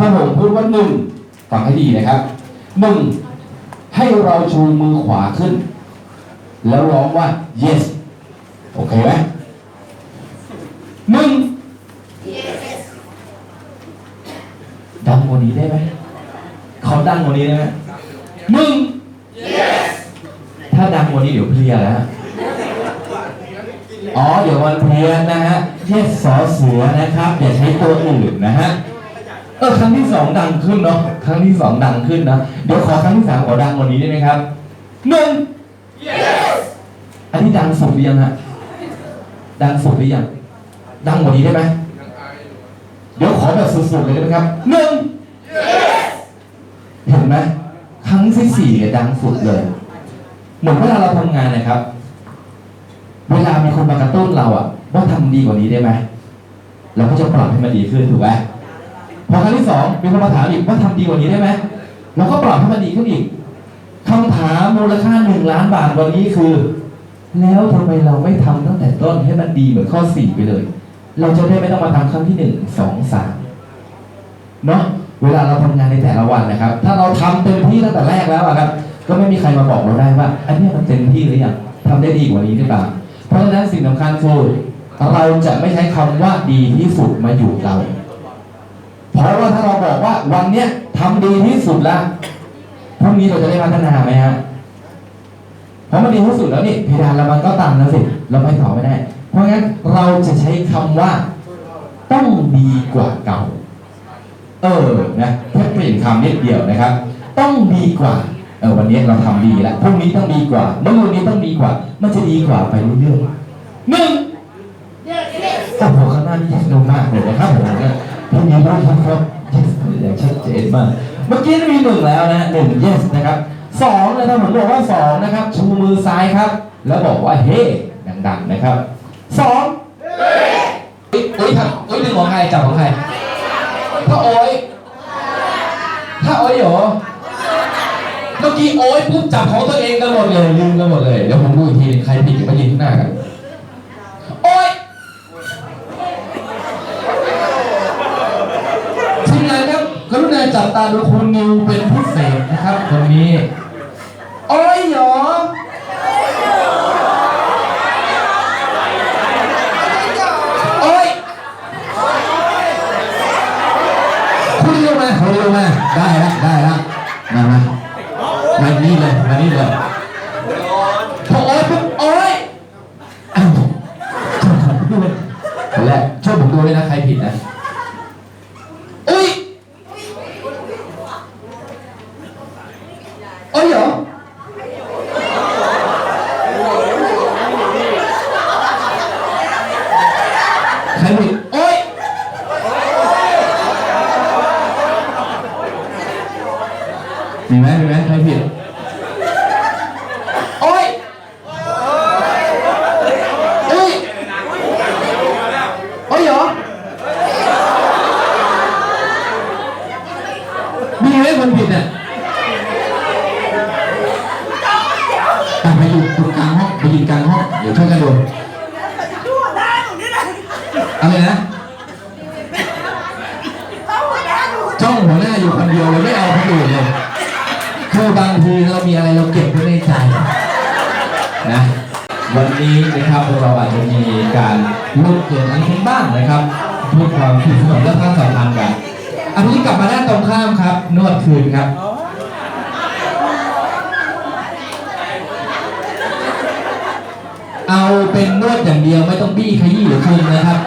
ถ้าผมพูดว่าหนึ่งฟังให้ดีนะครับหนึ่งให้เราชูมือขวาขึ้น แล้วร้องว่า yes โอเคไหมหนึ่งดังกว่านี้ได้ไหมเขาดังกว่านี้ได้ไหมหนึ่งถ้าดังกว่านี้เดี๋ยวเพลียแล้วอ๋อ เดี๋ยวมันเพลียนะฮะเทศสอเสือนะครับ อย่าใช้ตัวอื่นนะฮะ เออครั้งที่สองดังขึ้นเนาะครั้งที่สองดังขึ้นนะเดี๋ยวขอครั้งที่สามขอดังกว่านี้ได้ไหมครับหนึ่ง yes อันนี้ดังสุดหรือยังฮะดังสุดหรือยังดังกว่านี้ได้ไหมเดี๋ยวขอแบบสุดๆเลยได้ไหมครับหนึ่ง yes เห็นไหมครั้งที่สี่เนี่ยดังสุดเลย เหมือนเวลาเราทำงานนะครับ เวลามีคนมากระตุ้นเราอะว่าทำดีกว่านี้ได้ไหมเราก็จะปรับให้มันดีขึ้นถูกไหม พอครั้งที่สองมีคนมาถามอีกว่าทำดีกว่านี้ได้ไหมเราก็ปรับให้มันดีขึ้นอีกคำถามมูลค่าหนึ่งล้านบาทวันนี้คือ แล้วทำไมเราไม่ทำตั้งแต่ต้นให้มันดีเหมือนข้อสี่ไปเลย เราจะได้ไม่ต้องมาทำครั้งที่หนึ่งสองสามเนาะเวลาเราทำงานในแต่ละวันนะครับ ถ้าเราทำเต็มที่ตั้งแต่แรกแล้วครับ ก็ไม่มีใครมาบอกเราได้ว่าอันเนี้ยมันเต็มที่หรือยังทำได้ดีกว่านี้หรือเปล่าเพราะฉะนั้นสิ่งสำคัญคือเราจะไม่ใช้คำว่าดีที่สุดมาอยู่เรา เพราะว่าถ้าเราบอกว่าวันเนี้ยทำดีที่สุดแล้วพรุ่งนี้เราจะได้พัฒนาไหมฮะเพราะมันดีที่สุดแล้วนี่เพดานเรามันก็ต่ำแล้วสิ เราไปต่อไม่ได้ เพราะงั้นเราจะใช้คำว่าต้องดีกว่าเก่า เออนะแค่เปลี่ยนคำนิดเดียวนะครับ ต้องดีกว่าเออวันนี้เราทำดีแล้วพรุ่งนี้ต้องดีกว่าเมื่อวันนี้ต้องดีกว่า มันจะดีกว่าไปเรื่อยๆหนึ่งโอ้โหข้างหน้านี่ยันมากเลยนะครับผม เนี่ยพี่นี้รู้ครับครับ yes อย่างชัดเจนมาก เมื่อกี้มีหนึ่งแล้วนะหนึ่ง yes นะครับสองนะครับผมบอกว่าสองนะครับ ชูมือซ้ายครับ แล้วบอกว่าเฮ้ดังๆนะครับสองเฮ้อุ้ยทำอุ้ยหนึ่งของใครจับของใครถ้าโอ้ยถ้าโอ้ยเหรอเมื่อกี้โอ้ยปุ๊บจับของตัวเองกันหมดเลยลืมกันหมดเลยเดี๋ยวผมดูอีกทีใครผิดเดี๋ยวมายืนข้างหน้ากัน โอ้ยทีมงานครับกรุณา จับตาดูคุณนิวเป็นพิเศษนะครับคนนี้ โอ้ยเหรอ โอ้ย คุณลงมาคุณลงมาได้ละได้ละมามามานี่เลยมานี่เลยพอโอ๊ยปุ๊บโอ๊ยอ้าวคนแรกช่วยผมดูด้วยนะใครผิดนะอุ้ยโอ้ยเหรอใครผิดโอ๊ย มีไหมมีไหมใครผิด โอ้ยโอ้ยโอ้ยเหรอ มีไหมคนผิดอะอะไปอยู่ตรงกลางห้องไปยืน กลางห้องเดี๋ยวช่วยกันดูชั่วได้หนูนี่แหละอะไรนะต้องหัวหน้าหนูจ้องหัวหน้าอยู่คนเดียวเลยไม่เอาคนอื่นเลยคือบางทีเรามีอะไรเราเก็บไว้ในใจนะวันนี้นะครับเราอาจจะมีการลุกเกิดอันขึ้นบ้างนะครับเพื่อความสนิทสนมและความสัมพันธ์กันอันนี้กลับมาด้านตรงข้ามครับ นวดคืนครับ เอาเป็นนวดอย่างเดียวไม่ต้องบี้ขยี้หรือคืนนะครับ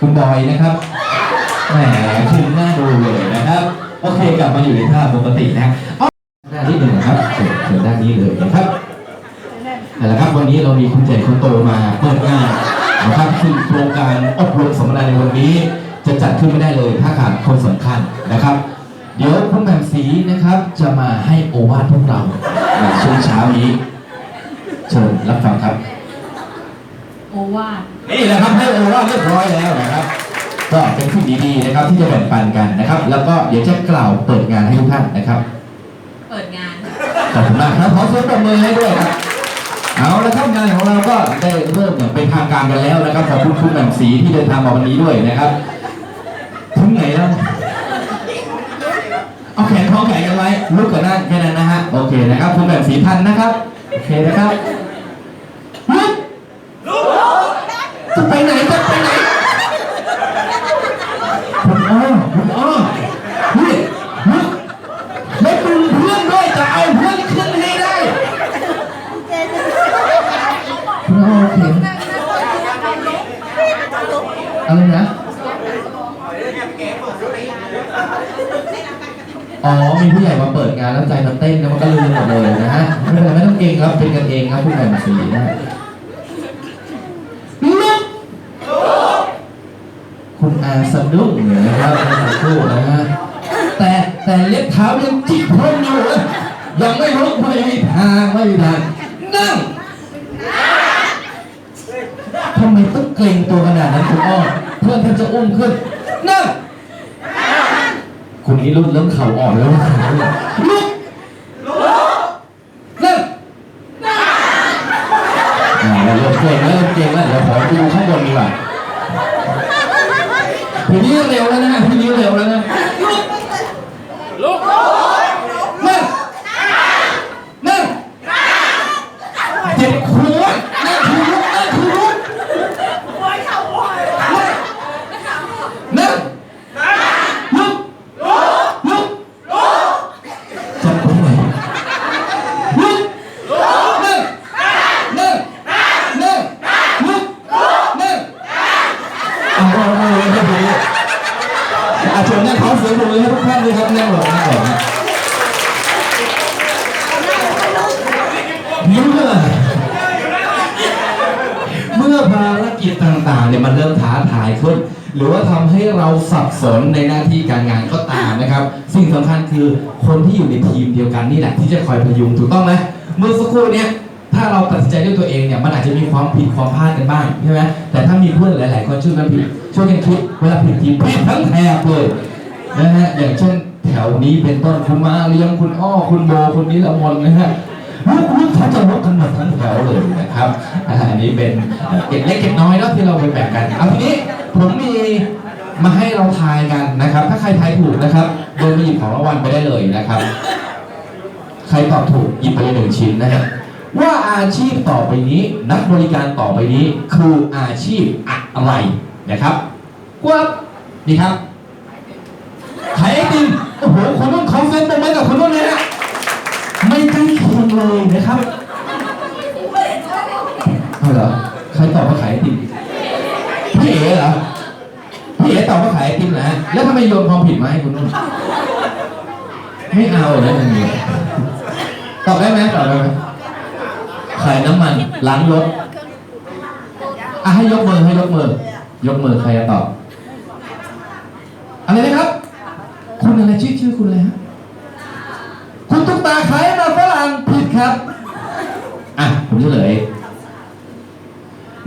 คุณบอยนะครับแหมคืนหน้าดูเลยนะครับ โอเคกลับมาอยู่ในท่าปกตินะเอาหน้าที่หนึ่งนะครับเชิญเชิญด้านนี้เลยนะครับเอาละครับวันนี้เรามีคุณใหญ่คุณโตมาเปิดงานนะครับคือโครงการอบรมสัมมนาในวันนี้ จะจัดขึ้นไม่ได้เลยถ้าขาดคนสำคัญนะครับ เดี๋ยวคุณแหม่มศรีนะครับจะมาให้โอวาทพวกเราในช่วงเช้านี้เชิญรับฟังครับ โอวาท นี่แหละครับให้โอวาทเรียบร้อยแล้วนะครับ ก็เป็นสิ่งดีๆนะครับที่จะแบ่งปันกันนะครับ แล้วก็เดี๋ยวจะกล่าวเปิดงานให้ทุกท่านนะครับเปิดงานขอบคุณมากครับขอเสียงปรบมือให้ด้วยครับเอาละครับงานของเราก็ได้เริ่มอย่างเป็นทางการกันแล้วนะครับขอบคุณคุณแหม่มศรีที่เดินทางมาวันนี้ด้วยนะครับถึงไหนแล้วลุกกับนั่งแค่นั้นนะฮะโอเคนะครับคุณแบบสีพันธุ์นะครับโอเคนะครับลุก จะไปไหนจะไปไหนคุณอ้อคุณอ้อนี่ลุกแล้วดึงเพื่อนด้วยจะเอาเพื่อนขึ้นให้ได้คุณอ้อเห็นอะไรนะอ๋อ มีผู้ใหญ่มาเปิดงานแล้วใจมันเต้นแล้วมันก็ลืมหมดเลยนะฮะไม่เป็นไรไม่ต้องเก่งครับเป็นกันเองครับผู้ใหญ่มาสีนะฮะลุกคุณ อาสะดุ้งเนี่ยนะครับเมื่อสักครู่นะฮะแต่แต่เล็บเท้ายังจิกพรมอยู่ยังไม่ลุกไม่มีทางไม่มีทางนั่งทำไมต้องเกรงตัวขนาดนั้นคุณอ้อเพื่อนแทบจะอุ้มขึ้นนั่งคุณนี้รุ่นเริ่มเข่าอ่อนแล้วนะลุกนั่งอ่าเราเริ่มเก่งแล้วเริ่มเก่งแล้วเดี๋ยวขอดูข้างบนดีกว่าทีนี้เร็วแล้วนะทีนี้เร็วแล้วนะลุกนั่งนั่งเจ็บหัวนั่งคือลุกนั่งคือลุก โอ้ยเขาโอ้ย นั่งลุกลุกจะไปไหนลุกนั่งนั่งนั่งลุกนั่งเอาเอาเอาเอาเอาอาเชิญนั่งเขาเสียงปรบมือให้ทุกท่านด้วยครับนั่งหลงนั่งหลงเมื่อ เมื่อภารกิจ ต่างๆเนี่ยมันเริ่มท้าทายขึ้น หรือว่าทำให้เราสับสนในหน้าที่การงานก็ตามนะครับ สิ่งสำคัญคือคนที่อยู่ในทีมเดียวกันนี่แหละที่จะคอยพยุงถูกต้องไหมเมื่อสักครู่เนี้ยถ้าเราตัดสินใจด้วยตัวเองเนี่ยมันอาจจะมีความผิดความพลาดกันบ้างใช่ไหมแต่ถ้ามีเพื่อนหลาย ๆ คนช่วยกันผิดช่วยกันคิดเวลาผิดทีมผิดทั้งแถบเลยนะฮะอย่างเช่นแถวนี้เป็นต้นคุณมาเลี้ยงคุณอ้อคุณโบคุณนิรมนนะฮะ ลูกๆเขาจะลุกกันหมดทั้งแถวเลยนะครับอันนี้เป็นเก็บเล็กเก็บน้อยเนาะที่เราไปแบ่งกันเอาทีนี้ผมมีมาให้เราทายกันนะครับ ถ้าใครทายถูกนะครับโดนไปหยิบของรางวัลไปได้เลยนะครับ ใครตอบถูกหยิบไปหนึ่งชิ้นนะครับว่าอาชีพต่อไปนี้ นักบริการต่อไปนี้คืออาชีพอะไรนะครับกว่านี่ครับขายไอติมโอ้โหคนนู้นเขาเซ็นตรงไว้กับคนนู้นเลยนะ เลยนะครับเอาเหรอใครตอบว่าขายไอติมพี่เอ๋เหรอพี่เอ๋ตอบว่าขายไอติมนะแล้วทำไมโยนความผิดมาให้คุณนุ่นไม่เอาเลยอย่างนี้ตอบได้ไหมตอบได้ไหมขายน้ำมันล้างรถอะให้ยกมือให้ยกมือยกมือใครจะตอบอะไรนะครับ คุณอะไรชื่อชื่อคุณอะไรฮะคุณตุ๊กตาขายมาฝรั่งผิด ครับ อะ ผมเฉลย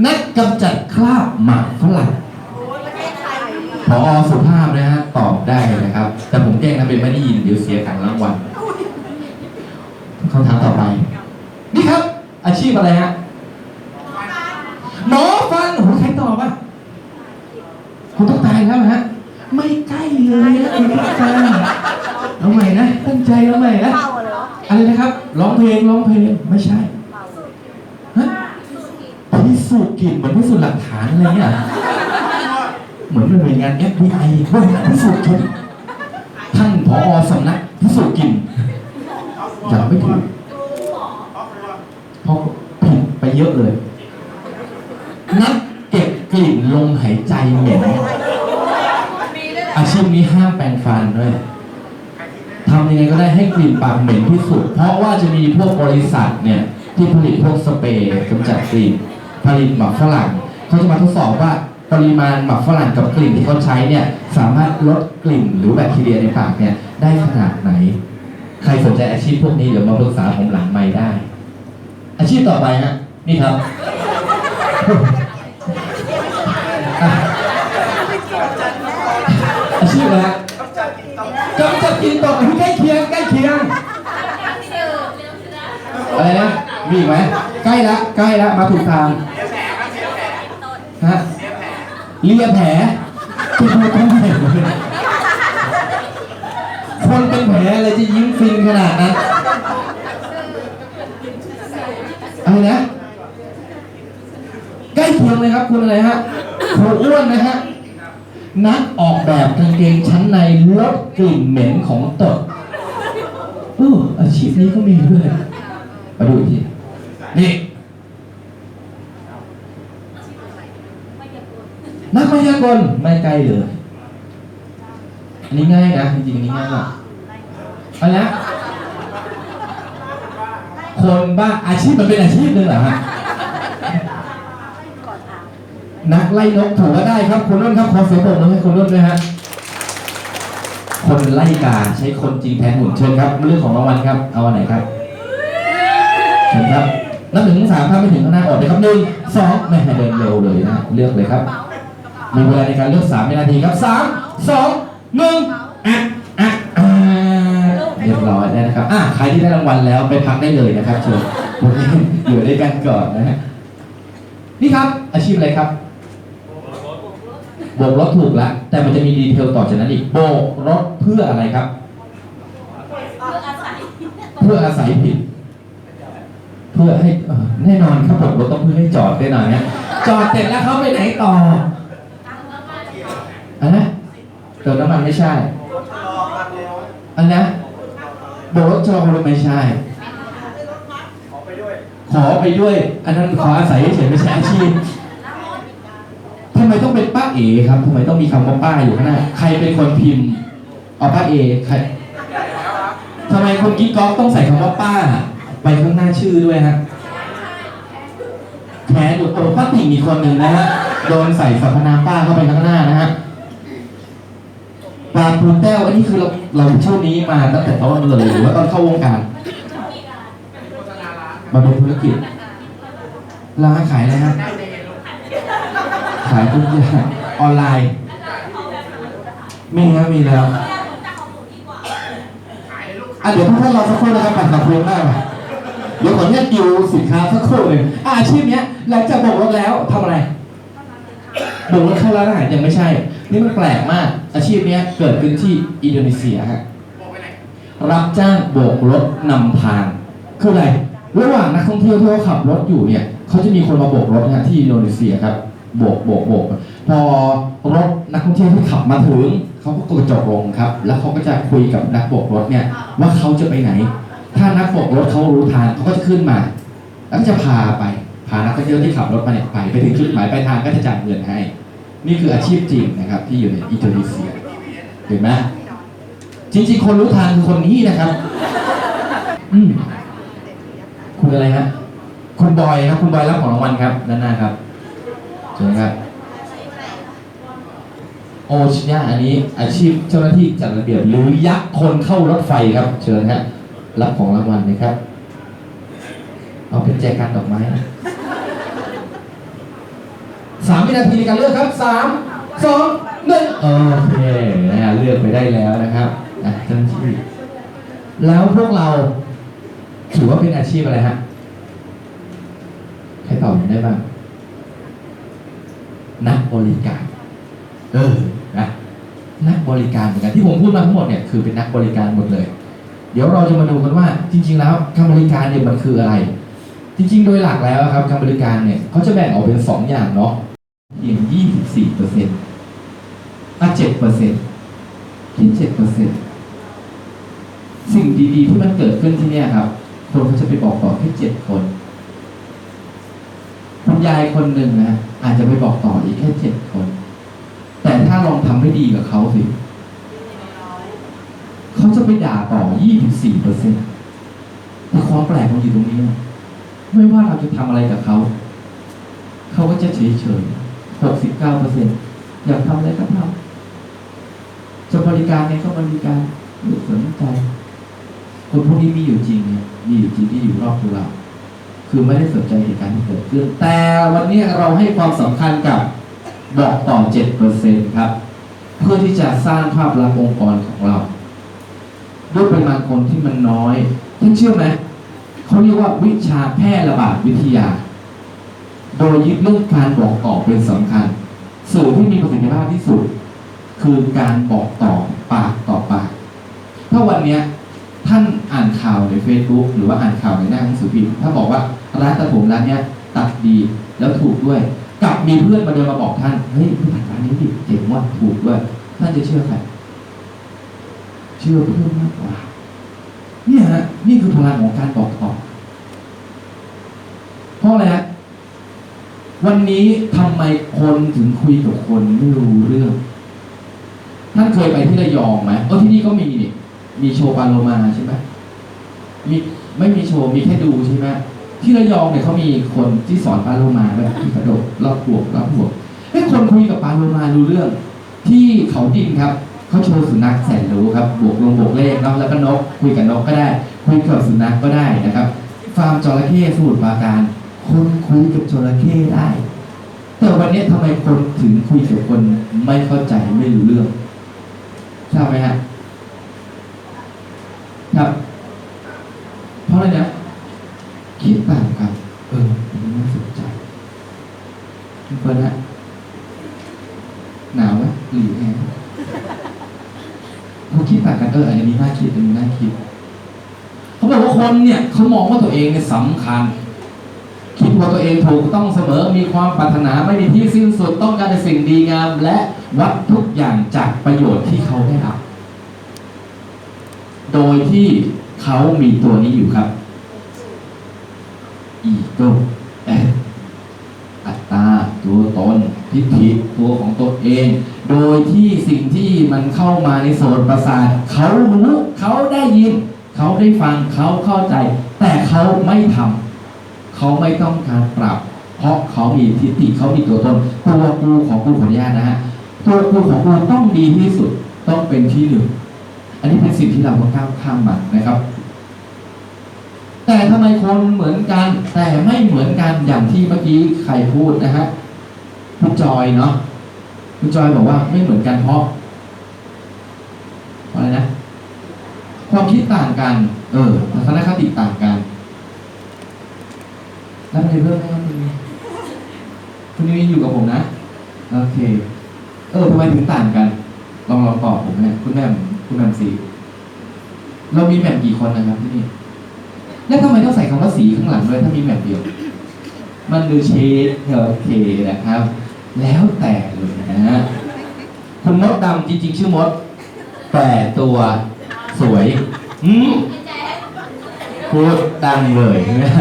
นักกำจัดคราบหมากฝรั่งพอสุภาพนะฮะตอบได้นะครับ แต่ผมแกล้งทำเป็นไม่ได้ยินเดี๋ยวเสียการรางวัลคำถามต่อไป นี่ครับ อาชีพอะไรฮะหมอฟันโอ้โหใครตอบอะคุณตุ๊กตาอีกแล้วเหรอฮะ ไม่ใกล้เลยนะคุณตุ๊กตาเอาใหม่นะ ตั้งใจเอาใหม่นะ อะไรนะครับ ร้องเพลงร้องเพลงไม่ใช่ฮะพิสูจน์กลิ่นเหมือนพิสูจน์หลักฐานอะไรเนี่ยเหมือนเป็นหน่วยงาน FBI หน่วยงานพิสูจน์กลิ่นท่านผอสำนักพิสูจน์กลิ่นอย่าไม่ถูกเพราะผิดไปเยอะเลยนักเก็บกลิ่นลมหายใจเหม็นอาชีพนี้ห้ามแปรงฟันด้วย ทำยังไงก็ได้ให้กลิ่นปากเหม็นที่สุด เพราะว่าจะมีพวกบริษัทเนี่ยที่ผลิตพวกสเปรย์กำจัดกลิ่นผลิตหมักฝรั่งเขาจะมาทดสอบว่าปริมาณหมักฝรั่งกับกลิ่นที่เขาใช้เนี่ยสามารถลดกลิ่นหรือแบคทีเรียในปากเนี่ยได้ขนาดไหน ใครสนใจอาชีพพวกนี้เดี๋ยวมาปรึกษาผมหลังไม่ได้ อาชีพต่อไปฮะนี่ครับอาชีพอะ กำจัดกลิ่นตกที่ใกล้เคียงใกล้เคียง อะไรนะ มีอีกไหมใกล้ละใกล้ละมาถูกทางฮะเลียแผลคุณดูตรงไหนวะเนี่ยคนเป็นแผลแหมอะไรจะยิ้มฟินขนาดนั้นอะไรนะใกล้เคียงเลยครับคุณอะไรฮะครูอ้วนนะฮะ นักออกแบบกางเกงชั้นในลดกลิ่นเหม็นของตดเอออาชีพนี้ก็มีด้วยมาดูอีกทีนี่นักมายากลไม่ใกลเลยอันนี้ง่ายนะจริงๆอันนี้ง่ายมากเอะไรนะคนบ้าอาชีพมันเป็นอาชีพหนึ่งเหรอฮะ นักไล่นกถูกก็ได้ครับคุณนุ่นครับขอเสียงปรบมือให้คุณนุ่นด้วยฮะคนไล่กาใช้คนจริงแทนหุ่นเชิญครับเรื่องของรางวัลครับเอาวันไหนครับเชิญครับนับหนึ่งถึงสามถ้าไม่ถึงข้างหน้าออกเลยครับหนึ่งสองไม่ให้เดินเร็วเลยนะเลือกเลยครับมีเวลาในการเลือกสามวินาทีครับสามสองหนึ่งอะอะอะเรียบร้อยแล้วนะครับอะใครที่ได้รางวัลแล้วไปพักได้เลยนะครับเชิญอยู่ด้วยกันก่อนนะฮะนี่ครับอาชีพอะไรครับ โบกรถถูกแล้ว แต่มันจะมีดีเทลต่อจากนั้นอีกโบกรถเพื่ออะไรครับ เพื่ออาศัยผิด เพื่อให้เอ่อแน่นอนครับผมรถต้องเพื่อให้จอดได้หน่อยนะจอดเสร็จแล้วเขาไปไหนต่ออันนะเติมน้ำมันไม่ใช่อันนะโบกรถชะลอรถไม่ใช่ขอไปด้วย อันนั้นขออาศัยเฉยๆไม่ใช่อาชีพทำ ไมต้องเป็นป้าเอ๋ครับทำไมต้องมีคำว่าป้าอยู่ข้างหน้า ใครเป็นคนพิมพ์เอาป้าเอ๋ใครทำไมคนกิ๊กก๊อกต้องใส่คำว่าป้า ไปข้างหน้าชื่อด้วยฮะแขนอยู่ตัวป้าติ่งอีกคนหนึ่งนะฮะ โดนใส่สรรพนามป้าเข้าไปข้างหน้านะฮะปลาปูแต้วอันนี้คือเราเราช่วงนี้มาตั้งแต่ต้นเลยหรือว่าตอนเข้าวงการมาเป็นธุรกิจร้านขายอะไรฮะ ขายทุกอย่างออนไลน์ มีครับมีแล้วอะเดี๋ยวทุกท่านรอสักครู่นะครับปัดกับเพลงได้ไหมเดี๋ยวขออนุญาตดิวสินค้าสักครู่หนึ่งอาชีพเนี้ยหลังจากโบกรถแล้วทำอะไรโบกรถเข้าร้านอาหารยังไม่ใช่ นี่มันแปลกมาก อาชีพเนี้ยเกิดขึ้นที่อินโดนีเซียฮะรับจ้างโบกรถนำทางคืออะไรระหว่างนักท่องเที่ยวที่เขาขับรถอยู่เนี่ยเขาจะมีคนมาโบกรถนะที่อินโดนีเซียครับ โบกโบกโบกพอรถนักท่องเที่ยวที่ขับมาถึงเขาก็กระจกลงครับ แล้วเขาก็จะคุยกับนักโบกรถเนี่ยว่าเขาจะไปไหน ถ้านักโบกรถเขารู้ทางเขาก็จะขึ้นมา แล้วก็จะพาไปพานักท่องเที่ยวที่ขับรถมาเนี่ยไปไปถึงจุดหมายปลายทางก็จะจ่ายเงินให้ นี่คืออาชีพจริงนะครับที่อยู่ในอินโดนีเซียเห็นไหมจริงๆ คนรู้ทางคือคนนี้นะครับ อืมคุณอะไรฮะคุณบอยครับ คุณบอยรับของรางวัลครับด้านหน้าครับ เชิญครับโอชิยะอันนี้อาชีพเจ้าหน้าที่จัดระเบียบหรือยักษ์คนเข้ารถไฟครับ เชิญฮะรับของรางวัลนะครับ เอาเป็นแจกันดอกไม้นะสามวินาทีในการเลือกครับสามสองหนึ่งโอเคนะฮะเลือกไปได้แล้วนะครับอะเจ้าหน้าที่แล้วพวกเราถือว่าเป็นอาชีพอะไรฮะใครตอบได้บ้าง นักบริการ เออนะนักบริการเหมือนกันที่ผมพูดมาทั้งหมดเนี่ยคือเป็นนักบริการหมดเลย เดี๋ยวเราจะมาดูกันว่าจริง ๆ แล้วการบริการเนี่ยมันคืออะไร จริง ๆ โดยหลักแล้วครับการบริการเนี่ยเขาจะแบ่งออกเป็นสองอย่างเนาะเพียงยี่สิบสี่เปอร์เซ็นต์อะเจ็ดเปอร์เซ็นต์ที่เจ็ดเปอร์เซ็นต์สิ่งดีๆที่มันเกิดขึ้นที่เนี่ยครับคนเขาจะไปบอกต่อแค่เจ็ดคน คุณยายคนหนึ่งนะอาจจะไปบอกต่ออีกแค่เจ็ดคน แต่ถ้าลองทำให้ดีกับเขาสิเขาจะไปด่าต่อ24เปอร์เซ็นต์แต่ความแปลกมันอยู่ตรงนี้ไม่ว่าเราจะทำอะไรกับเขาเขาก็จะเฉยเฉย69เก้าเปอร์เซ็นต์อยากทำอะไรก็ทำจะบริการไงก็บริการไม่สนใจคนพวกนี้มีอยู่จริงเนี่ยมีอยู่จริงที่อยู่รอบตัวเรา คือไม่ได้สนใจเหตุการณ์ที่เกิดขึ้น แต่วันนี้เราให้ความสำคัญกับบอกต่อ7%ครับ เพื่อที่จะสร้างภาพลักษณ์องค์กรของเรา ด้วยปริมาณคนที่มันน้อยท่านเชื่อไหมเขาเรียกว่าวิชาแพร่ระบาดวิทยา โดยยึดเรื่องการบอกต่อเป็นสำคัญ สื่อที่มีประสิทธิภาพที่สุด คือการบอกต่อปากต่อปาก ถ้าวันนี้ท่านอ่านข่าวใน Facebook หรือว่าอ่านข่าวในหน้าหนังสือพิมพ์ถ้าบอกว่า ร้านตัดผมร้านเนี้ยตัดดีแล้วถูกด้วย กลับมีเพื่อนมาเดินมาบอกท่านเฮ้ยพี่ตัดร้านนี้ดิเจ๋งว่ะถูกด้วย ท่านจะเชื่อใครเชื่อเพื่อนมากกว่าเนี่ยฮะนี่คือพลังของการบอกต่อเพราะอะไรฮะวันนี้ทำไมคนถึงคุยกับคนไม่รู้เรื่อง ท่านเคยไปที่ระยองไหมเออที่นี่ก็มีนี่มีโชว์ปาโลมาใช่ไหมมีไม่มีโชว์มีแค่ดูใช่ไหม ที่ระยองเนี่ยเขามีคนที่สอนปลาโลมาแบบที่กระโดดรอบบวกรอบบวกให้ยคนคุยกับปลาโลมารู้เรื่อง ที่เขาดินครับเขาโชว์สุนัขแสนรู้ครับบวกลงบวกเลขเนาะแล้วก็นกคุยกับนกก็ได้ คุยกับสุนัขก็ได้นะครับ ฟาร์มจระเข้สมุทรปราการคนคุยกับจระเข้ได้ แต่วันนี้ทำไมคนถึงคุยกับคนไม่เข้าใจไม่รู้เรื่องทราบไหมฮะครับ เพราะอะไรนะ คิดต่างกันเอออันนี้น่าสนใจคุณเฟิร์นฮะหนาวไหมหรือไงเขาคิดต่างกันเอออันนี้น่าคิดอันนี้น่าคิดเขาบอกว่าคนเนี่ยเขามองว่าตัวเองเนี่ยสำคัญคิดว่าตัวเองถูกต้องเสมอ มีความปรารถนาไม่มีที่สิ้นสุดต้องการแต่สิ่งดีงาม และวัดทุกอย่างจากประโยชน์ที่เขาได้รับ โดยที่เขามีตัวนี้อยู่ครับ อีโก้ออัตตาตัวตนทิฏฐิตัวของตัวเอง โดยที่สิ่งที่มันเข้ามาในโสตประสาทเขารู้เขาได้ยิน เขาได้ฟังเขาเข้าใจ แต่เขาไม่ทำเขาไม่ต้องการปรับ เพราะเขามีทิฏฐิเขามีตัวตนตัวกูของกูขออนุญาตนะฮะตัวกูของกูต้องดีที่สุดต้องเป็นที่หนึ่งอันนี้เป็นสิ่งที่เราต้องก้าวข้ามมันนะครับ แต่ทำไมคนเหมือนกัน แต่ไม่เหมือนกันอย่างที่เมื่อกี้ใครพูดนะฮะคุณจอยเนาะคุณจอยบอกว่าไม่เหมือนกันเพราะอะไรนะ ความคิดต่างกัน เออทัศนคติต่างกัน แล้วในเรื่องไหมครับคุณนิวคุณนิวอยู่กับผมนะ โอเค เออทำไมถึงต่างกัน ลองลองตอบผมเนี่ยคุณแม่คุณแม่สีเรามีแม่กี่คนนะครับที่นี่ แล้วทำไมต้องใส่คำว่าสีข้างหลังด้วยถ้ามีแม่มเดียว มันดูเชดโอเคนะครับ แล้วแต่เลยนะฮะคุณมดดำจริง ๆ ชื่อมด แต่ตัวสวยอืมพูดดังเลยนะ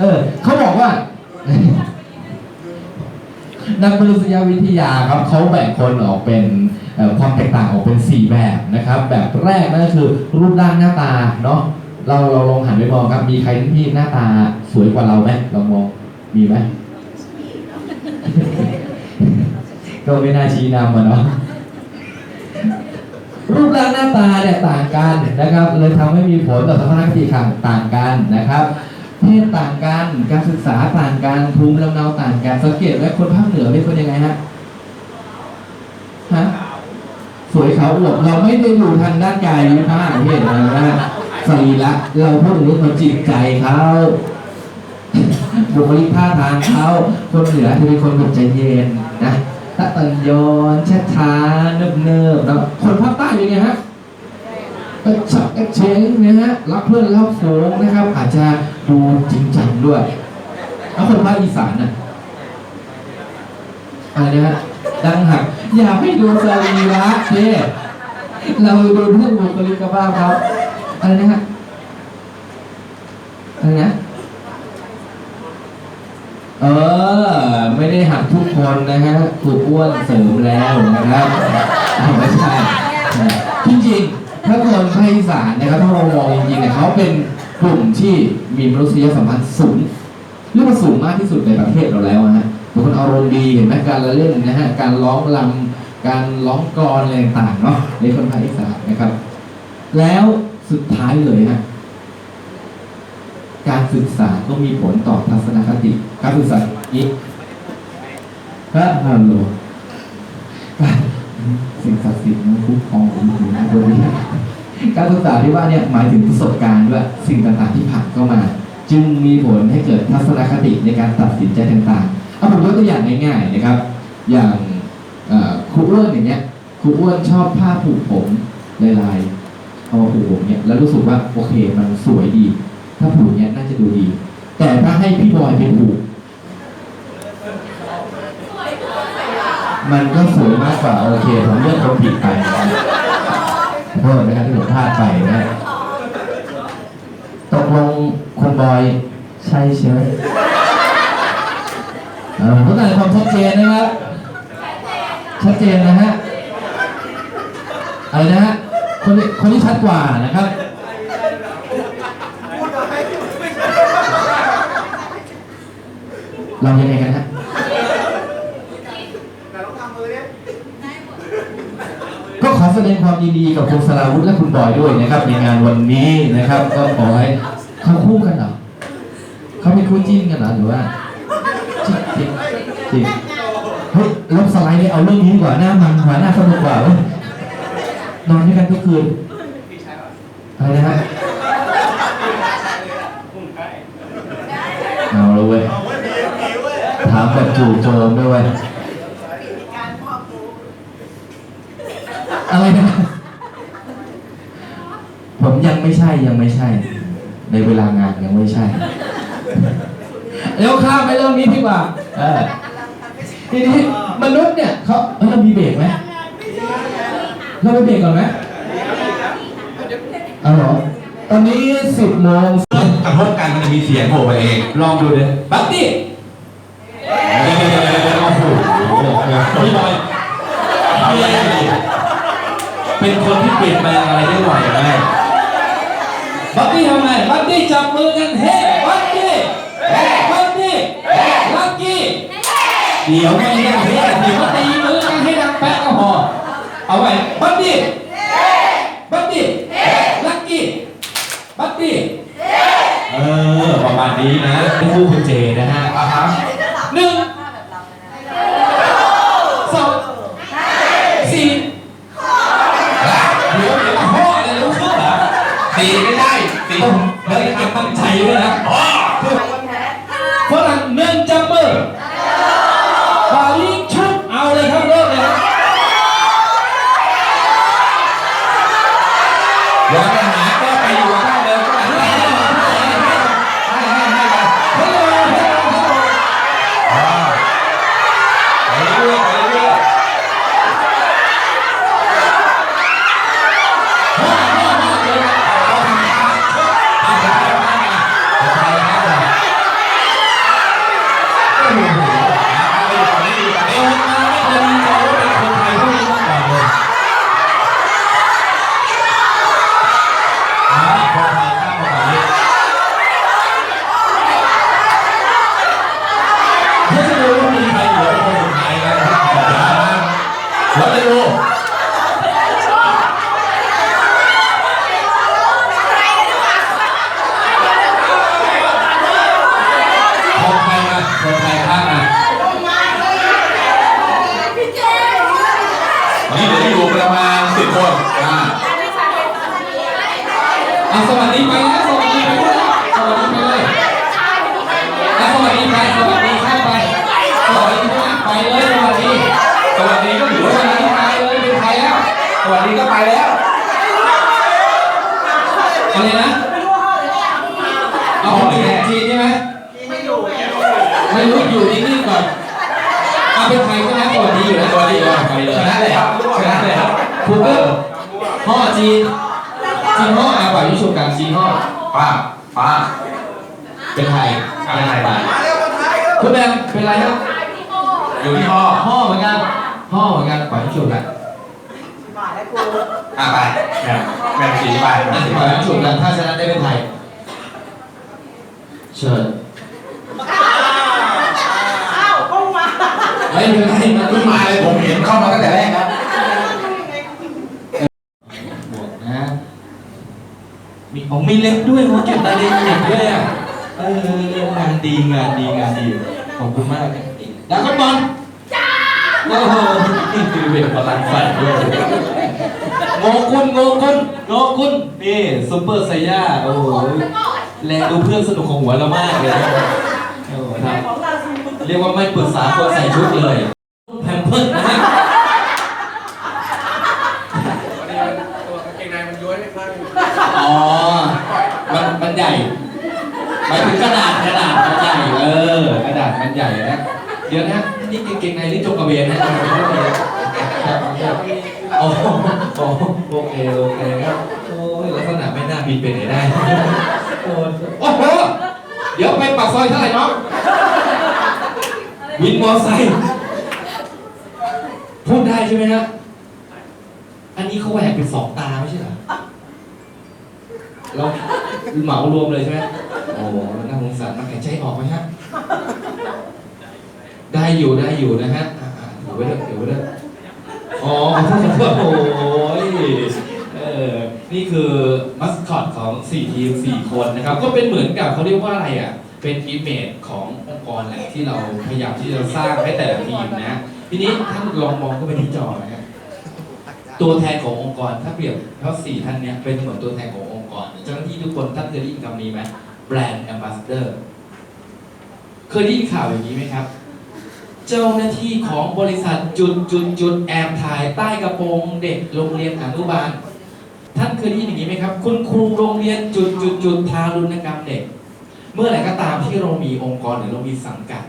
เออเขาบอกว่านักมนุษยวิทยาครับเขาแบ่งคนออกเป็นความแตกต่างออกเป็น 4 แบบนะครับ แบบแรกนั่นก็คือรูปร่างหน้าตาเนาะ เราเราลองหันไปมองครับ มีใครที่หน้าตาสวยกว่าเราไหมลองมองมีไหมก็ไม่น่าชี้นำอะเนาะรูปร่างหน้าตาเนี่ยต่างกันนะครับ เลยทำให้มีผลต่อทัศนคติต่างกันนะครับเพศต่างกันการศึกษาต่างกันภูมิลำเนาต่างกันสังเกตไหมคนภาคเหนือเป็นคนยังไงฮะฮะสวยขาวอวบเราไม่ได้ดูทางด้านกายวิภาคเห็นนะฮะ สรีระเราพูดถึงเรื่องจิตใจเขาบุคลิกท่าทางเขาคนเหนือจะเป็นคนแบบใจเย็นนะตะตันยอนช้าๆเนิบๆแล้วคนภาคใต้เป็นไงฮะกระฉับกระเฉงนะฮะรักเพื่อนรักฝูงนะครับ อาจจะดูจริงจังด้วยแล้วคนภาคอีสานน่ะอะไรนะฮะดังหักอย่าให้ดูสรีระเท่เราดูเรื่องบุคลิกภาพครับ อะไรนะฮะอะไรนะเออ ไม่ได้หักทุกคนนะฮะถูกอ้วนเสริมแล้วนะครับไม่ใช่จริงๆถ้าคนภาคอีสานนะครับถ้าเรามองจริงๆเนี่ยเขาเป็นกลุ่มที่มีมนุษยสัมพันธ์สูงเรียกว่าสูงมากที่สุดในประเทศเราแล้วนะฮะเป็นคนอารมณ์ดีเห็นไหมการละเล่นนะฮะการร้องรำการร้องกลอะไรต่างเนาะในคนภาคอีสานนะครับ แล้ว สุดท้ายเลยฮะการศึกษาก็มีผลต่อทัศนคติ การศึกษานี้พระฮัลโหลสิ่งศักดิ์สิทธิ์มันคุ้มครองผมอยู่นะโดยการศึกษาที่ว่าเนี่ยหมายถึงประสบการณ์ด้วยสิ่งต่างๆที่ผ่านเข้ามา จึงมีผลให้เกิดทัศนคติในการตัดสินใจต่างๆเอาผมยกตัวอย่างง่ายๆนะครับ อย่างครูอ้วนอย่างเงี้ยครูอ้วนชอบผ้าผูกผมลายๆ เอามาผูกผมเนี่ยแล้วรู้สึกว่าโอเคมันสวยดี ถ้าผูกเนี่ยน่าจะดูดี แต่ถ้าให้พี่บอยไปผูกมันก็สวยมากกว่าโอเคผมเลือกคนผิดไปนะครับขอโทษนะครับที่ผมพลาดไปนะตกลงคุณบอยใช่ใช่ไหมเออผมต้องการความชัดเจนนะครับชัดเจนนะฮะอะไรนะฮะ คนนี้คนที่ชัดกว่านะครับ เรายังไงกันฮะก็ขอแสดงความยินดีกับคุณสราวุธและคุณบอยด้วยนะครับในงานวันนี้นะครับ ก็ขอให้เขาคู่กันเหรอเขาเป็นคู่จิ้นกันเหรอหรือว่าจริงจริงจริงเฮ้ยลบสไลด์เลยเอาเรื่องนี้ดีกว่าหน้ามันหาหน้าสนุกกว่าเว้ย นอนด้วยกันทุกคืนอะไรนะฮะเอาเลยเว้ยถามแบบจู่โจมด้วยเว้ยอะไรนะผมยังไม่ใช่ยังไม่ใช่ ในเวลางานยังไม่ใช่เร็วข้ามไปเรื่องนี้ดีกว่าเออทีนี้มนุษย์เนี่ยเขาเออเรามีเบรกไหม เราไปเบรกก่อนไหมเอาเหรอตอนนี้สิบโมงกระทบกันมันจะมีเสียงโผล่มาเอง ลองดูเลยบัตตี้โอ้โหพี่บอยเป็นคนที่เปลี่ยนแปลงอะไรได้ไวมากบัตตี้ทำไงบัตตี้จับมือกันเฮ้บัตตี้เฮ้บัตตี้ลักกี้เดี๋ยวไม่ได้เฮ้เดี๋ยวตีมือกันให้ดังแป๊ะก็พอเอาไว้ บัตตี้บัตตี้ลักกี้บัตตี้เออ ประมาณนี้นะเป็นคู่คุณเจนะฮะอะครับหนึ่งสองสี่เดี๋ยวเดี๋ยวพ่อเลยรู้ขึ้นเหรอตีไม่ได้ตีต้องแล้วเก็บตั้งใจด้วยนะ คุณแบมเป็นไรครับ อยู่ที่พ่อห่อเหมือนกันห่อเหมือนกันปล่อยวิชุกันอะไปแม่แม่สีไปแม่สีปไปล่อยวิชุกันถ้าชนะได้เป็นไทยเชิญไม่เป็นไรนะขึ้นมาเลยผมเห็นเข้ามาตั้งแต่แรกแล้วบวกนะมีของมีเล็บด้วยเขาเก็บรายละเอียดด้วยอะเอองานดีงานดีงานดี ขอบคุณมากนะแล้วก็บอลจ้าโอ้โหนี่คือเวทพลังฝันด้วยโงกุลโงกุลโงกุลนี่ซุปเปอร์ไซย่าโอ้โหแลดูเพื่อนสนุกของหัวเรามากเลยโอ้โหครับเรียกว่าไม่ปรึกษาคนใส่ชุดเลยแพมเพิร์ดนะฮะตัวกางเกงในมันย้วยไม่อ๋อ มันมันใหญ่หมายถึงกระดาษกระดาษมันใหญ่เออกระ ดมันใหญ่นะ เดี๋ยวนะนี่กางเกงในหรือจงกระเบนนะโอ้โหโอเคโอเคครับโอ้ยลักษณะไม่น่าบินไปไหนได้โอ้โอ้โหเดี๋ยวไปปากซอยเท่าไหร่น้องวินมอไซค์พูดได้ใช่ไหมฮะอันนี้เขาแหวกเป็นสองตาไม่ใช่เหรอเราเหมารวมเลยใช่ไหมโอ้น่าสงสารมันหายใจออกไหมฮะ ได้อยู่ได้อยู่นะฮะอ่าๆถือไว้ด้วยถือไว้ด้วยอ๋อขอโทษขอโทษโอ้ยเออนี่คือมัสคอตของ4ทีม4คนนะครับ ก็เป็นเหมือนกับเขาเรียกว่าอะไรอะ เป็นอิมเมจขององค์กรแหละที่เราพยายามที่จะสร้างให้แต่ละทีมนะทีนี้ท่านลองมองเข้าไปที่จอนะฮะตัวแทนขององค์กรถ้าเปรียบเท่าสี่ท่านเนี้ยเป็นเหมือนตัวแทนขององค์กรเจ้าหน้าที่ทุกคนท่านเคยได้ยินคำนี้ไหมแบรนด์แอมบาสเดอร์ เคยได้ยินข่าวอย่างนี้ไหมครับ เจ้าหน้าที่ของบริษัทจุดจุดจุดแอบถ่ายใต้กระโปรงเด็กโรงเรียนอนุบาล ท่านเคยได้ยินอย่างนี้ไหมครับ คุณครูโรงเรียนจุดจุดจุดทารุณกรรมเด็ก เมื่อไหร่ก็ตามที่เรามีองค์กรหรือเรามีสังกัด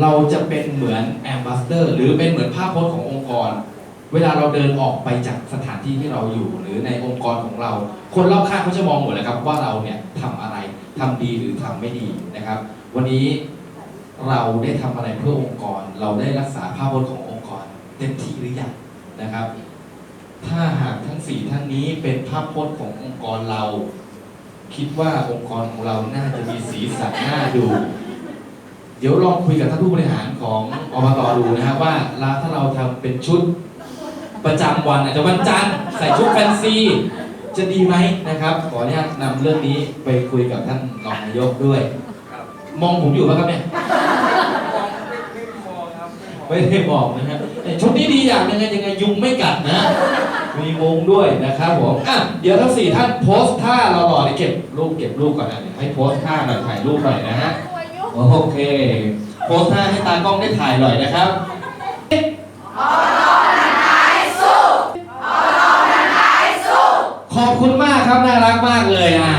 เราจะเป็นเหมือนแอมบาสเดอร์ หรือเป็นเหมือนภาพพจน์ขององค์กรเวลาเราเดินออกไปจากสถานที่ที่เราอยู่ หรือในองค์กรของเรา คนรอบข้างเขาจะมองหมดเลยครับว่าเราเนี่ยทำอะไรทำดีหรือทำไม่ดีนะครับ วันนี้เราได้ทำอะไรเพื่อองค์กร เราได้รักษาภาพพจน์ขององค์กรเต็มที่หรือยังนะครับ ถ้าหากทั้งสี่ท่านนี้เป็นภาพพจน์ขององค์กรเรา คิดว่าองค์กรของเราน่าจะมีสีสันน่าดู เดี๋ยวลองคุยกับท่านผู้บริหารของอบตดูนะฮะว่าล้วถ้าเราทำเป็นชุดประจำวันอาจจะวันจันทร์ใส่ชุดแฟนซีจะดีไหมนะครับ ขออนุญาตนำเรื่องนี้ไปคุยกับท่านรองนายกด้วย มองผมอยู่ป่ะครับเนี่ยไม่ได้บอกนะฮะแต่ชุดนี้ดีอย่างยังไงยังไงยุงไม่กัดนะ มีวงด้วยนะครับผมอะเดี๋ยวทั้งสี่ท่านโพสท่าเราหล่อๆเก็บรูปเก็บรูปก่อนนะเดี๋ยวให้โพสท่าหน่อยถ่ายรูปหน่อยนะฮะโอเค โพสท่าให้ตากล้องได้ถ่ายหน่อยนะครับ ขอบคุณมากครับ น่ารักมากเลยอะ